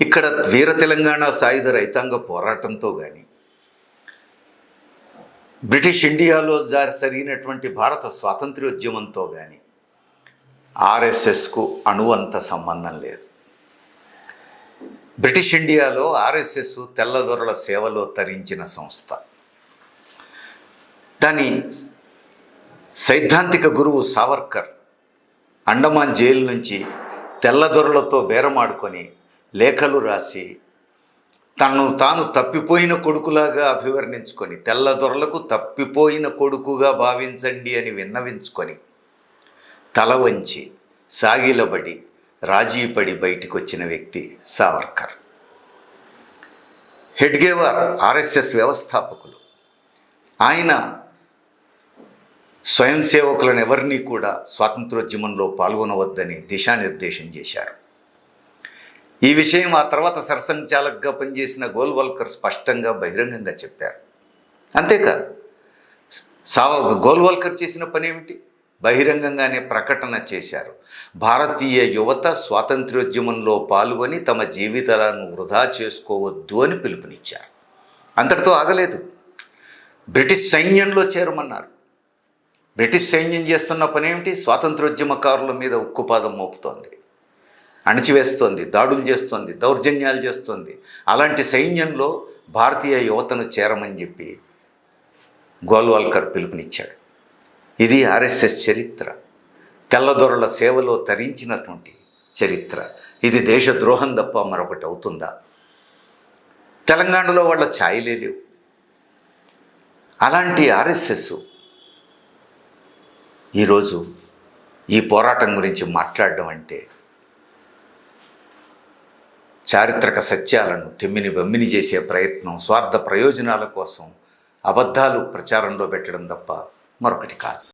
ఇక్కడ వీర తెలంగాణ సాయుధ రైతాంగ పోరాటంతో కానీ బ్రిటిష్ ఇండియాలో జరిగినటువంటి భారత స్వాతంత్ర్యోద్యమంతో కానీ ఆర్ఎస్ఎస్కు అణువంత సంబంధం లేదు. బ్రిటిష్ ఇండియాలో ఆర్ఎస్ఎస్ తెల్లదొరల సేవలో తరించిన సంస్థ. దాని సైద్ధాంతిక గురువు సావర్కర్ అండమాన్ జైలు నుంచి తెల్లదొరలతో బేరమాడుకొని లేఖలు రాసి తను తాను తప్పిపోయిన కొడుకులాగా అభివర్ణించుకొని తెల్లదొరలకు తప్పిపోయిన కొడుకుగా భావించండి అని విన్నవించుకొని తల వంచి సాగిలబడి రాజీపడి బయటికి వచ్చిన వ్యక్తి సావర్కర్. హెడ్గేవార్ ఆర్ఎస్ఎస్ వ్యవస్థాపకులు. ఆయన స్వయం సేవకులను ఎవరినీ కూడా స్వాతంత్రోద్యమంలో పాల్గొనవద్దని దిశానిర్దేశం చేశారు. ఈ విషయం ఆ తర్వాత సరసంచాలకుగా పనిచేసిన గోల్వల్కర్ స్పష్టంగా బహిరంగంగా చెప్పారు. అంతేకాదు సావ గోల్వల్కర్ చేసిన పని ఏమిటి బహిరంగంగానే ప్రకటన చేశారు. భారతీయ యువత స్వాతంత్ర్యోద్యమంలో పాల్గొని తమ జీవితాలను వృధా చేసుకోవద్దు అని పిలుపునిచ్చారు. అంతటితో ఆగలేదు. బ్రిటిష్ సైన్యంలో చేరమన్నారు. బ్రిటిష్ సైన్యం చేస్తున్న పని ఏమిటి స్వాతంత్రోద్యమకారుల మీద ఉక్కుపాదం మోపుతోంది. అణచివేస్తోంది దాడులు చేస్తోంది దౌర్జన్యాలు చేస్తోంది. అలాంటి సైన్యంలో భారతీయ యువతను చేరమని చెప్పి గోల్వాల్కర్ పిలుపునిచ్చాడు. ఇది ఆర్ఎస్ఎస్ చరిత్ర. తెల్లదొరల సేవలో తరించినటువంటి చరిత్ర. ఇది దేశద్రోహం తప్ప మరొకటి అవుతుందా? తెలంగాణలో వాళ్ళ ఛాయలే లేవు. అలాంటి ఆర్ఎస్ఎస్ ఈరోజు ఈ పోరాటం గురించి మాట్లాడడం అంటే చారిత్రక సత్యాలను తెమ్మిని బమ్మిని చేసే ప్రయత్నం స్వార్థ ప్రయోజనాల కోసం అబద్ధాలు ప్రచారంలో పెట్టడం తప్ప మరొకటి కాదు.